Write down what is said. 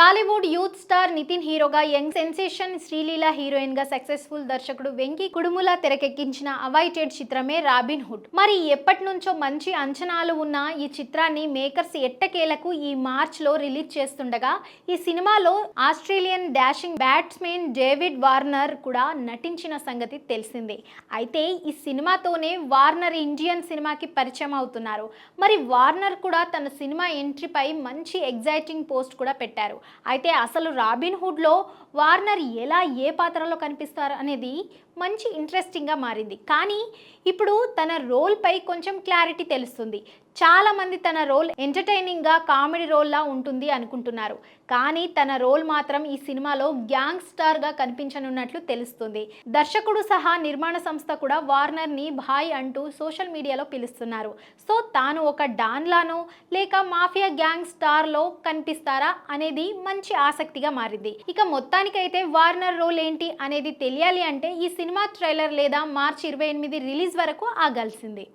Tollywood youth star Nitin హీరోగా young sensation Sreeleela హీరోయిన్గా successful దర్శకుడు వెంకీ కుడుముల తెరకెక్కించిన అవైటెడ్ చిత్రమే రాబిన్ హుడ్. మరి ఎప్పటి నుంచో మంచి అంచనాలు ఉన్న ఈ చిత్రాన్ని మేకర్స్ ఎట్టకేలకు ఈ మార్చ్లో రిలీజ్ చేస్తుండగా ఈ సినిమాలో Australian dashing batsmen David Warner కూడా నటించిన సంగతి తెలిసిందే. అయితే ఈ సినిమాతోనే వార్నర్ ఇండియన్ సినిమాకి పరిచయం అవుతున్నారు. మరి వార్నర్ కూడా తన సినిమా ఎంట్రీపై మంచి ఎగ్జైటింగ్ పోస్ట్ కూడా పెట్టారు. అయితే అసలు రాబిన్ హుడ్లో వార్నర్ ఎలా ఏ పాత్రలో కనిపిస్తారు అనేది మంచి ఇంట్రెస్టింగ్గా మారింది. కానీ ఇప్పుడు తన రోల్పై కొంచెం క్లారిటీ తెలుస్తుంది. చాలామంది తన రోల్ ఎంటర్టైనింగ్గా కామెడీ రోల్లా ఉంటుంది అనుకుంటున్నారు. కానీ తన రోల్ మాత్రం ఈ సినిమాలో గ్యాంగ్ స్టార్గా కనిపించనున్నట్లు తెలుస్తుంది. దర్శకుడు సహా నిర్మాణ సంస్థ కూడా వార్నర్ని భాయ్ అంటూ సోషల్ మీడియాలో పిలుస్తున్నారు. సో తాను ఒక డాన్లానో లేక మాఫియా గ్యాంగ్ స్టార్లో కనిపిస్తారా అనేది మంచి ఆసక్తిగా మారింది. ఇక మొత్తానికైతే వార్నర్ రోల్ ఏంటి అనేది తెలియాలి అంటే ఈ సినిమా ట్రైలర్ లేదా మార్చి ఇరవై ఎనిమిది రిలీజ్ వరకు ఆగాల్సిందే.